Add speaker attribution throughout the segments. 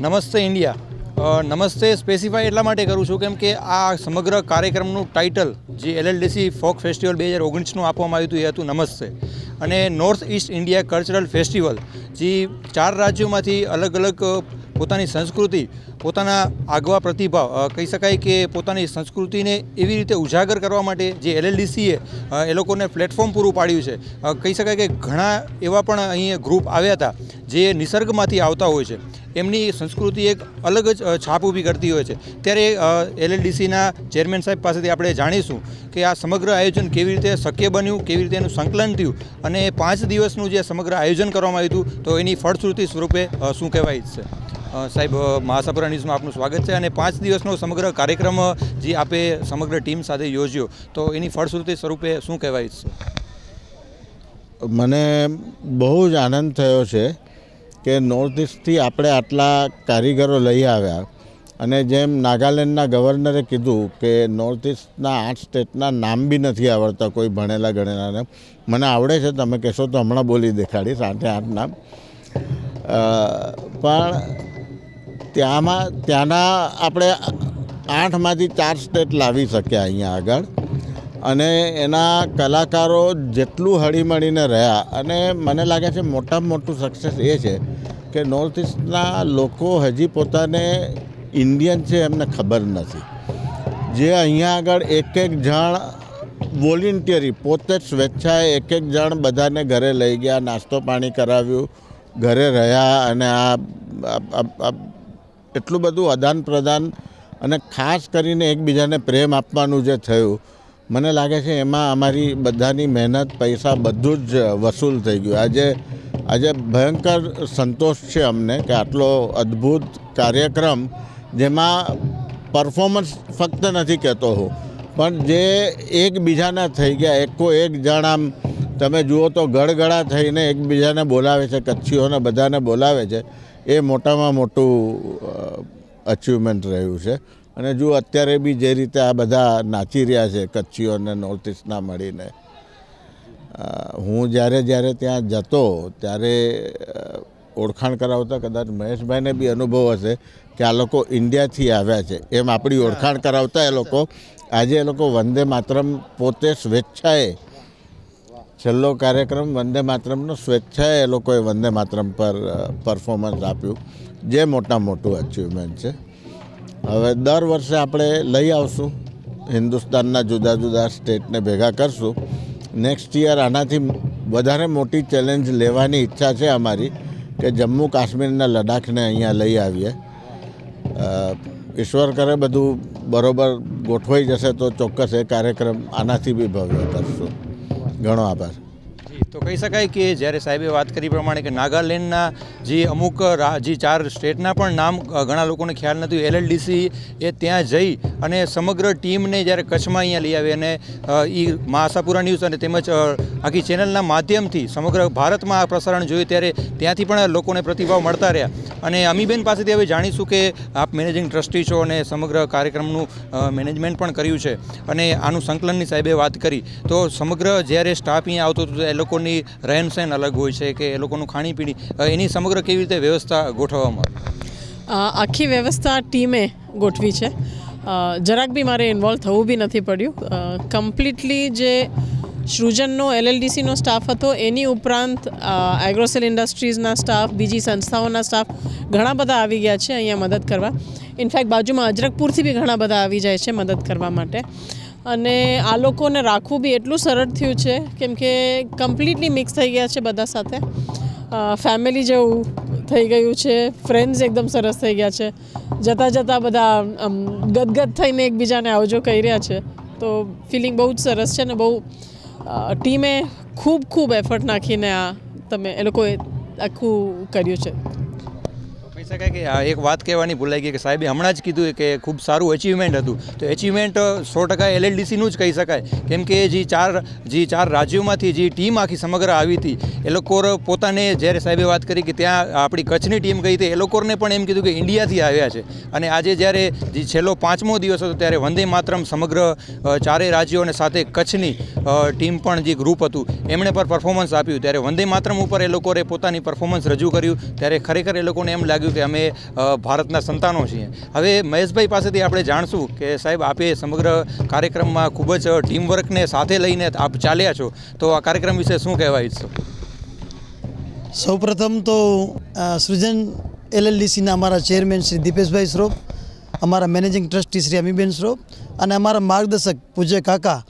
Speaker 1: નમસ્તે ઇન્ડિયા. નમસ્તે સ્પેસિફાય એટલા માટે કરું છું કેમ કે આ સમગ્ર કાર્યક્રમનું ટાઇટલ જે એલએલડીસી ફોક ફેસ્ટિવલ બે હજાર ઓગણીસનું આપવામાં આવ્યું હતું એ હતું નમસ્તે. અને north east India cultural festival જે ચાર રાજ્યોમાંથી અલગ અલગ પોતાની સંસ્કૃતિ, પોતાના આગવા પ્રતિભાવ કહી શકાય કે પોતાની સંસ્કૃતિને એવી રીતે ઉજાગર કરવા માટે જે એલએલડીસીએ એ લોકોને પ્લેટફોર્મ પૂરું પાડ્યું છે. કહી શકાય કે ઘણા એવા પણ અહીં ગ્રુપ આવ્યા હતા, જે નિસર્ગમાંથી આવતા હોય છે. એમની સંસ્કૃતિ એક અલગ જ છાપ ઊભી કરતી હોય છે. ત્યારે એલએલડીસીના ચેરમેન સાહેબ પાસેથી આપણે જાણીશું કે આ સમગ્ર આયોજન કેવી રીતે શક્ય બન્યું, કેવી રીતે એનું સંકલન થયું અને પાંચ દિવસનું જે સમગ્ર આયોજન કરવામાં આવ્યું હતું, તો એની ફળશ્રુતિ સ્વરૂપે શું કહેવાય છે? સાહેબ મહાસાપુરા ન્યૂઝમાં આપનું સ્વાગત છે અને પાંચ દિવસનો સમગ્ર કાર્યક્રમ જે આપે સમગ્ર ટીમ સાથે યોજ્યો. તો એની ફળશ્રુતિ સ્વરૂપે શું કહેવાય છે?
Speaker 2: મને બહુ જ આનંદ થયો છે કે નોર્થ ઇસ્ટથી આપણે આટલા કારીગરો લઈ આવ્યા. અને જેમ નાગાલેન્ડના ગવર્નરે કીધું કે નોર્થ ઇસ્ટના આઠ સ્ટેટના નામ બી નથી આવડતા કોઈ ભણેલા ગણેલાને. મને આવડે છે, તમે કહેશો તો હમણાં બોલી દેખાડીશ આઠે આઠ નામ. પણ ત્યાંમાં, ત્યાંના આપણે આઠમાંથી ચાર સ્ટેટ લાવી શક્યા અહીંયા આગળ. અને એના કલાકારો જેટલું હળીમળીને રહ્યા, અને મને લાગે છે મોટામાં મોટું સક્સેસ એ છે કે નોર્થ ઇસ્ટના લોકો હજી પોતાને ઇન્ડિયન છે એમને ખબર નથી. જે અહીંયા આગળ એક એક જણ વોલિન્ટિયરી પોતે જ સ્વેચ્છાએ એક એક જણ બધાને ઘરે લઈ ગયા, નાસ્તો પાણી કરાવ્યું, ઘરે રહ્યા અને આ એટલું બધું આદાન પ્રદાન અને ખાસ કરીને એકબીજાને પ્રેમ આપવાનું જે થયું, મને લાગે છે એમાં અમારી બધાની મહેનત, પૈસા બધું જ વસૂલ થઈ ગયું. આજે આજે ભયંકર સંતોષ છે અમને કે આટલો અદ્ભુત કાર્યક્રમ, જેમાં પરફોર્મન્સ ફક્ત નથી કહેતો હું, પણ જે એકબીજાના થઈ ગયા, એકો એક જણ આમ, તમે જુઓ તો ગળગળા થઈને એકબીજાને બોલાવે છે, કચ્છીઓને બધાને બોલાવે છે. એ મોટામાં મોટું અચીવમેન્ટ રહ્યું છે. અને જો અત્યારે બી જે રીતે આ બધા નાચી રહ્યા છે, કચ્છીઓને નોર્થ ઇસ્ટના મળીને હું જ્યારે જ્યારે ત્યાં જતો ત્યારે ઓળખાણ કરાવતા કદાચ મહેશભાઈને બી અનુભવ હશે કે આ લોકો ઇન્ડિયાથી આવ્યા છે. એમ આપણી ઓળખાણ કરાવતા એ લોકો, આજે એ લોકો વંદે માતરમ પોતે સ્વેચ્છાએ છેલ્લો કાર્યક્રમ વંદે માતરમનો સ્વેચ્છાએ એ લોકોએ વંદે માતરમ પર પરફોર્મન્સ આપ્યું. જે મોટા મોટું અચીવમેન્ટ છે. હવે દર વર્ષે આપણે લઈ આવશું. હિન્દુસ્તાનના જુદા જુદા સ્ટેટને ભેગા કરશું. નેક્સ્ટ યર આનાથી વધારે મોટી ચેલેન્જ લેવાની ઈચ્છા છે અમારી કે જમ્મુ કાશ્મીરના લડાખને અહીંયા લઈ આવીએ. ઈશ્વર કરે બધું બરોબર ગોઠવાઈ જશે તો ચોક્કસ એ કાર્યક્રમ આનાથી બી ભવ્ય કરશું. ઘણો આભાર.
Speaker 1: તો કહી શકાય કે જ્યારે સાહેબે વાત કરી પ્રમાણે કે નાગાલેન્ડના જે અમુક જે ચાર સ્ટેટના પણ નામ ઘણા લોકોને ખ્યાલ નથી, એલએલડીસી એ ત્યાં જઈ અને સમગ્ર ટીમને જ્યારે કચ્છમાં અહીંયા લઈ આવી અને એ મહાસાપુરા ન્યૂઝ અને તેમજ આખી ચેનલના માધ્યમથી સમગ્ર ભારતમાં આ પ્રસારણ જોયું ત્યારે ત્યાંથી પણ લોકોને પ્રતિભાવ મળતા રહ્યા. અને અમીબેન પાસેથી હવે જાણીશું કે આપ મેનેજિંગ ટ્રસ્ટી છો અને સમગ્ર કાર્યક્રમનું મેનેજમેન્ટ પણ કર્યું છે. અને આનું સંકલનની સાહેબે વાત કરી. તો સમગ્ર જ્યારે સ્ટાફ અહીંયા આવતો હતો એ લોકોની રહેન સહેન અલગ હોય છે કે એ લોકોનું ખાણીપીણી એની સમગ્ર કેવી રીતે વ્યવસ્થા ગોઠવવામાં?
Speaker 3: આખી વ્યવસ્થા ટીમે ગોઠવી છે. જરાક બી મારે ઇન્વોલ્વ થવું બી નથી પડ્યું. કમ્પ્લીટલી જે સૃજનનો એલએલડીસીનો સ્ટાફ હતો, એની ઉપરાંત એગ્રોસેલ ઇન્ડસ્ટ્રીઝના સ્ટાફ બીજી સંસ્થાઓના સ્ટાફ ઘણા બધા આવી ગયા છે અહીંયા મદદ કરવા. ઇનફેક્ટ બાજુમાં અજરકપુરથી બી ઘણા બધા આવી જાય છે મદદ કરવા માટે. અને આ લોકોને રાખવું બી એટલું સરળ થયું છે, કેમ કે કમ્પ્લીટલી મિક્સ થઈ ગયા છે બધા સાથે. ફેમિલી જેવું થઈ ગયું છે ફ્રેન્ડ્સ એકદમ સરસ થઈ ગયા છે. જતાં જતાં બધા, આમ, ગદગદ થઈને એકબીજાને આવજો કહી રહ્યા છે. તો ફિલિંગ બહુ જ સરસ છે ને બહુ ટીમે ખૂબ ખૂબ એફર્ટ નાખીને આ તમે, એ લોકોએ આખું કર્યું છે.
Speaker 1: કહી શકાય કે આ એક વાત કહેવાની ભૂલાઈ ગઈ કે સાહેબે હમણાં જ કીધું કે ખૂબ સારું અચીવમેન્ટ હતું. તો એચિવમેન્ટ સો ટકા એલએલડીસીનું જ કહી શકાય. કેમ કે જે ચાર જે ચાર રાજ્યોમાંથી જે ટીમ આખી સમગ્ર આવી હતી, એ લોકો પોતાને જ્યારે સાહેબે વાત કરી કે ત્યાં આપણી કચ્છની ટીમ ગઈ હતી, એ લોકોને પણ એમ કીધું કે ઇન્ડિયાથી આવ્યા છે. અને આજે જ્યારે જે છેલ્લો પાંચમો દિવસ હતો, ત્યારે વંદે માતરમ સમગ્ર ચારેય રાજ્યો અને સાથે કચ્છની ટીમ પણ જે ગ્રુપ હતું, એમણે પણ પરફોર્મન્સ આપ્યું. ત્યારે વંદે માતરમ ઉપર એ લોકોએ પોતાની પરફોર્મન્સ રજૂ કર્યું. ત્યારે ખરેખર એ લોકોને એમ લાગ્યું કે અમે ભારતના સંતાનો છીએ. હવે મહેશભાઈ પાસેથી આપણે જાણશું કે સાહેબ, આપે સમગ્ર કાર્યક્રમમાં ખૂબ જ ટીમવર્કને સાથે લઈને આપ ચાલ્યા છો. તો આ કાર્યક્રમ વિશે શું કહેવા ઈચ્છો
Speaker 4: સૌપ્રથમ તો સૃજન એલએલડીસીના અમારા ચેરમેન શ્રી દીપેશભાઈ શ્રોફ અમારા મેનેજિંગ ટ્રસ્ટી શ્રી અમીબેન શ્રોફ અને અમારા માર્ગદર્શક પૂજ્ય કાકા.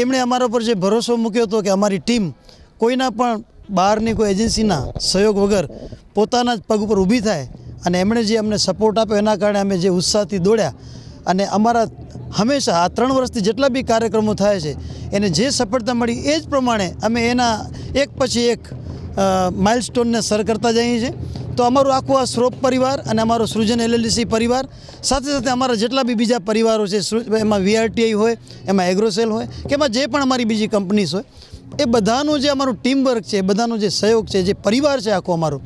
Speaker 4: એમણે અમારા પર જે ભરોસો મૂક્યો હતો કે અમારી ટીમ કોઈના પણ બહારની કોઈ એજન્સીના સહયોગ વગર પોતાના જ પગ ઉપર ઊભી થાય અને એમણે જે અમને સપોર્ટ આપ્યો, એના કારણે અમે જે ઉત્સાહથી દોડ્યા અને અમારા હંમેશા, આ ત્રણ વર્ષથી જેટલા બી કાર્યક્રમો થાય છે, એને જે સફળતા મળી એ જ પ્રમાણે અમે એના એક પછી એક માઇલસ્ટોનને સર કરતા જઈએ છીએ. તો અમારું આખું આ શ્રોપ પરિવાર અને અમારો સૃજન એલએલડીસી પરિવાર, સાથે સાથે અમારા જેટલા બી બીજા પરિવારો છે એમાં વીઆરટીઆઈ હોય, એમાં એગ્રોસેલ હોય, કે એમાં જે પણ અમારી બીજી કંપનીઝ હોય, એ બધાનું જે અમારું ટીમવર્ક છે બધાનો જે સહયોગ છે, જે પરિવાર છે આખો અમારો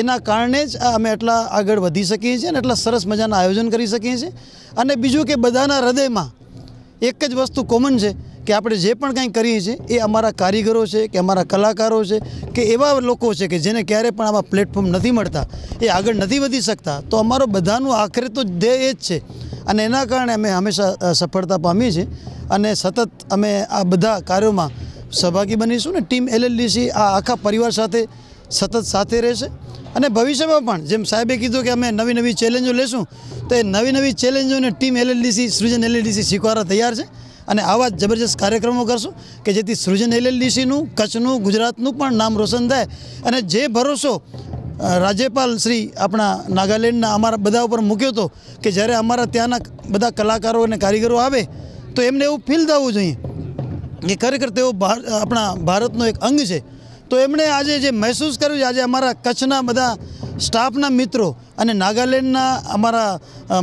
Speaker 4: એના કારણે જ અમે એટલા આગળ વધી શકીએ છીએ અને એટલા સરસ મજાના આયોજન કરી શકીએ છીએ. અને બીજું કે બધાના હૃદયમાં એક જ વસ્તુ કોમન છે કે આપણે જે પણ કંઈ કરીએ છીએ, એ અમારા કારીગરો છે, કે અમારા કલાકારો છે, કે એવા લોકો છે કે જેને ક્યારે પણ આમાં પ્લેટફોર્મ નથી મળતા, એ આગળ નથી વધી શકતા, તો અમારો બધાનું આખરે તો ધ્યેય એ જ છે. અને એના કારણે અમે હંમેશા સફળતા પામીએ છીએ અને સતત અમે આ બધા કાર્યોમાં સહભાગી બનીશું ને ટીમ એલએલડીસી આ આખા પરિવાર સાથે સતત સાથે રહેશે. અને ભવિષ્યમાં પણ, જેમ સાહેબે કીધું કે અમે નવી નવી ચેલેન્જો લેશું, તો એ નવી નવી ચેલેન્જોને ટીમ એલએલડીસી, સૃજન એલએલડીસી સ્વીકારવા તૈયાર છે. અને આવા જબરજસ્ત કાર્યક્રમો કરશું કે જેથી સૃજન એલએલડીસીનું, કચ્છનું, ગુજરાતનું પણ નામ રોશન થાય. અને જે ભરોસો રાજ્યપાલ શ્રી આપણા નાગાલેન્ડના અમારા બધા ઉપર મૂક્યો હતો કે જ્યારે અમારા ત્યાંના બધા કલાકારો અને કારીગરો આવે, તો એમને એવું ફીલ થવું જોઈએ કે ખરેખર તેઓ આપણા ભારતનો એક અંગ છે. તો એમણે આજે જે મહેસૂસ કર્યું છે, આજે અમારા કચ્છના બધા સ્ટાફના મિત્રો અને નાગાલેન્ડના, અમારા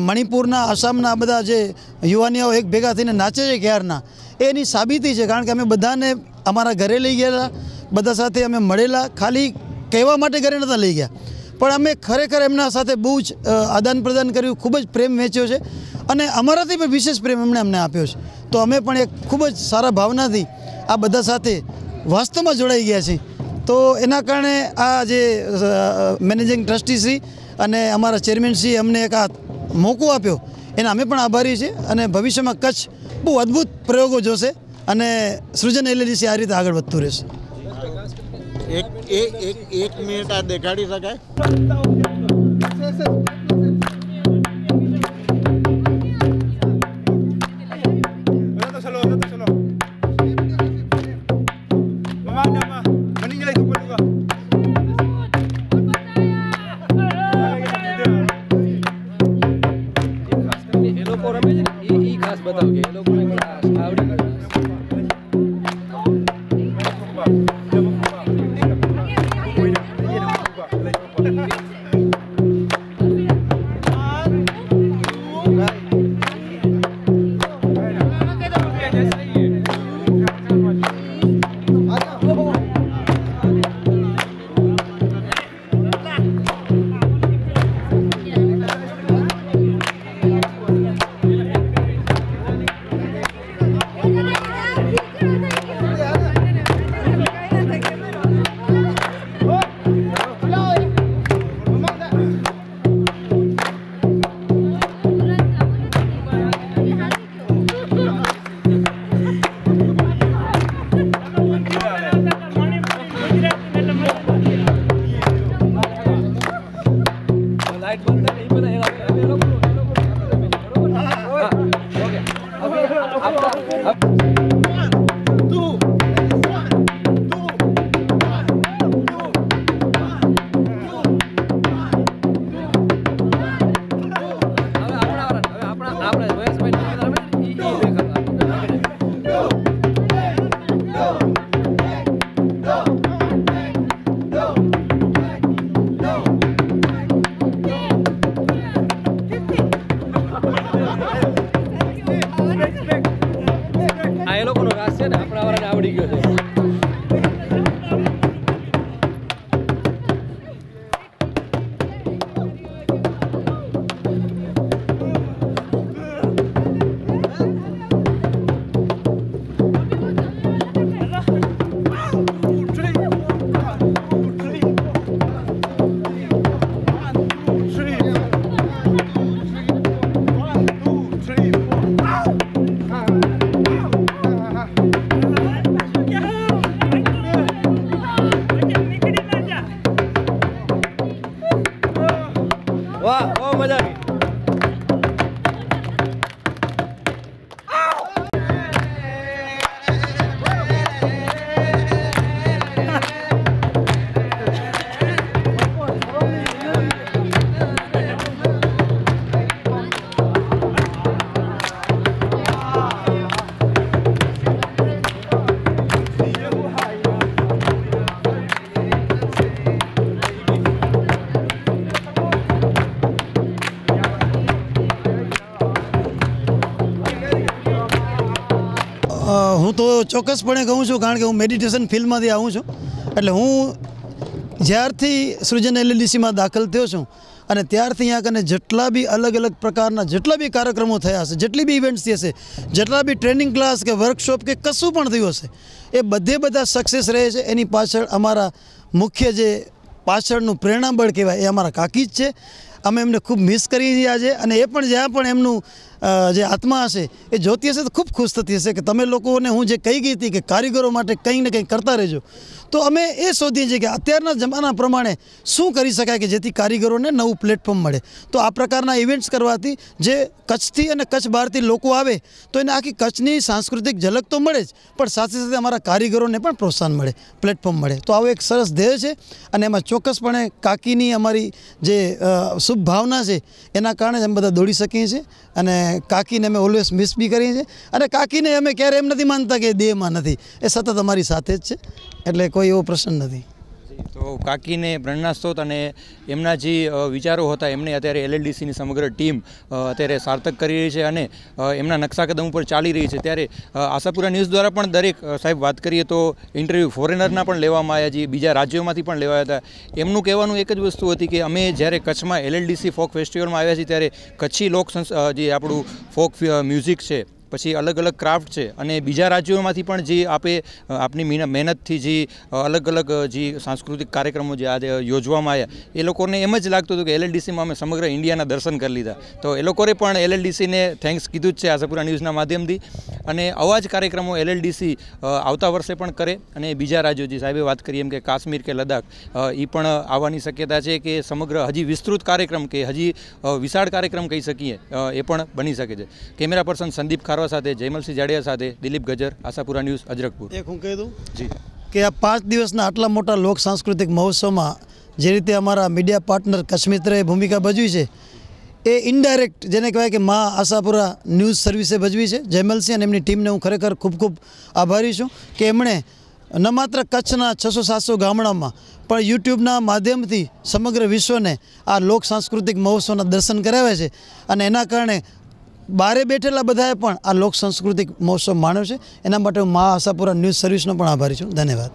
Speaker 4: મણિપુરના, આસામના બધા જે યુવાનીઓ એક ભેગા થઈને નાચે છે ક્યારના એની સાબિતી છે, કારણ કે અમે બધાને અમારા ઘરે લઈ ગયેલા, બધા સાથે અમે મળેલા, ખાલી કહેવા માટે ઘરે નહોતા લઈ ગયા. પણ અમે ખરેખર એમના સાથે બહુ જ આદાન પ્રદાન કર્યું, ખૂબ જ પ્રેમ વેચ્યો છે અને અમારાથી પણ વિશેષ પ્રેમ એમણે અમને આપ્યો છે. તો અમે પણ એક ખૂબ જ સારા ભાવનાથી આ બધા સાથે વાસ્તવમાં જોડાઈ ગયા છીએ. તો એના કારણે આ જે મેનેજિંગ ટ્રસ્ટીશ્રી અને અમારા ચેરમેનશ્રી અમને એક આ મોકો આપ્યો. એના અમે પણ આભારી છીએ અને ભવિષ્યમાં કચ્છ બહુ અદ્ભુત પ્રયોગો જોશે અને સૃજન એલએલડીસી આ રીતે આગળ વધતું રહેશે.
Speaker 2: એક એક એક મિનિટ આ દેખાડી શકાય?
Speaker 4: ચોક્કસપણે કહું છું, કારણ કે હું મેડિટેશન ફિલ્ડમાંથી આવું છું. એટલે હું જ્યારથી સૃજન એલએલડીસીમાં દાખલ થયો છું અને ત્યારથી અહીંયા કને જેટલા બી અલગ અલગ પ્રકારના જેટલા બી કાર્યક્રમો થયા હશે, જેટલી બી ઇવેન્ટ્સ હશે, જેટલા બી ટ્રેનિંગ ક્લાસ કે વર્કશોપ કે કશું પણ થયું હશે, એ બધે બધા સક્સેસ રહે છે. એની પાછળ અમારા મુખ્ય જે પાછળનું પ્રેરણાબળ કહેવાય એ અમારા કાકી જ છે. અમે એમને ખૂબ મિસ કરીએ છીએ આજે અને એ પણ જ્યાં પણ એમનું જે આત્મા હશે એ જોતી હશે તો ખૂબ ખુશ થતી હશે કે તમે લોકોને હું જે કહી ગઈ હતી કે કારીગરો માટે કંઈ ને કંઈ કરતા રહેજો. તો અમે એ શોધીએ છીએ કે અત્યારના જમાના પ્રમાણે શું કરી શકાય કે જેથી કારીગરોને નવું પ્લેટફોર્મ મળે. તો આ પ્રકારના ઇવેન્ટ્સ કરવાથી જે કચ્છથી અને કચ્છ બહારથી લોકો આવે તો એને આખી કચ્છની સાંસ્કૃતિક ઝલક તો મળે જ પણ સાથે સાથે અમારા કારીગરોને પણ પ્રોત્સાહન મળે પ્લેટફોર્મ મળે. તો આવો એક સરસ ધ્યેય છે અને એમાં ચોક્કસપણે કાકીની અમારી જે અ, શુભ ભાવના છે એના કારણે જ અમે બધા દોડી શકીએ છીએ અને કાકીને અમે ઓલવેઝ મિસ બી કરીએ છીએ. અને કાકીને અમે ક્યારેય એમ નથી માનતા કે દેહમાં નથી. એ સતત અમારી સાથે જ છે. એટલે કોઈ એવો પ્રશ્ન નથી.
Speaker 1: તો કાકીને પ્રેરણા સ્ત્રોત અને એમના જે વિચારો હતા, એમને અત્યારે એલએલડીસીની સમગ્ર ટીમ અત્યારે સાર્થક કરી રહી છે અને એમના નકશા કદમ ઉપર ચાલી રહી છે. ત્યારે આશાપુરા ન્યૂઝ દ્વારા પણ દરેક સાહેબ વાત કરીએ તો ઇન્ટરવ્યૂ ફોરેનરના પણ લેવામાં આવ્યા જે બીજા રાજ્યોમાંથી પણ લેવાયા હતા. એમનું કહેવાનું એક જ વસ્તુ હતી કે અમે જ્યારે કચ્છમાં એલએલડીસી ફોક ફેસ્ટિવલમાં આવ્યા છીએ ત્યારે કચ્છી લોક જે આપણું ફોક મ્યુઝિક છે પછી અલગ અલગ ક્રાફ્ટ છે અને બીજા રાજ્યોમાંથી પણ જે આપે આપની મહેનતથી જે અલગ અલગ જે સાંસ્કૃતિક કાર્યક્રમો જે આજે યોજવામાં આવ્યા, એ લોકોને એમ જ લાગતું હતું કે એલએલડીસીમાં અમે સમગ્ર ઇન્ડિયાના દર્શન કરી લીધા. તો એ લોકોએ પણ એલએલડીસીને થેન્ક્સ કીધું જ છે આશાપુરા ન્યૂઝના માધ્યમથી. અને આવા જ કાર્યક્રમો એલએલડીસી આવતા વર્ષે પણ કરે. અને બીજા રાજ્યો જે સાહેબે વાત કરી એમ કે કાશ્મીર કે લદ્દાખ એ પણ આવવાની શક્યતા છે કે સમગ્ર હજી વિસ્તૃત કાર્યક્રમ કે હજી વિશાળ કાર્યક્રમ કહી શકીએ એ પણ બની શકે છે. કેમેરા પર્સન સંદીપ ખારવા સાથે જયમલસિંહ જાડિયા સાથે દિલીપ ગજર આશાપુરા ન્યૂઝ અજરકપુર
Speaker 4: એક હું કહી દઉં
Speaker 1: જી.
Speaker 4: કે આ પાંચ દિવસના આટલા મોટા લોક સાંસ્કૃતિક મહોત્સવમાં જે રીતે અમારા મીડિયા પાર્ટનર કચ્છમિત્રએ ભૂમિકા ભજવી છે એ ઇનડાયરેક્ટ જેને કહેવાય કે મા આશાપુરા ન્યૂઝ સર્વિસે ભજવી છે. જયમલસિંહ અને એમની ટીમને હું ખરેખર ખૂબ ખૂબ આભારી છું કે એમણે ન માત્ર કચ્છના છસો સાતસો ગામડામાં, પણ યુટ્યુબના માધ્યમથી સમગ્ર વિશ્વને આ લોક સાંસ્કૃતિક મહોત્સવના દર્શન કરાવે છે અને એના કારણે બારે બેઠેલા બધાએ પણ આ લોક સાંસ્કૃતિક મહોત્સવ માણ્યો છે. એના માટે હું મા આશાપુરા ન્યૂઝ સર્વિસનો પણ આભારી છું. ધન્યવાદ.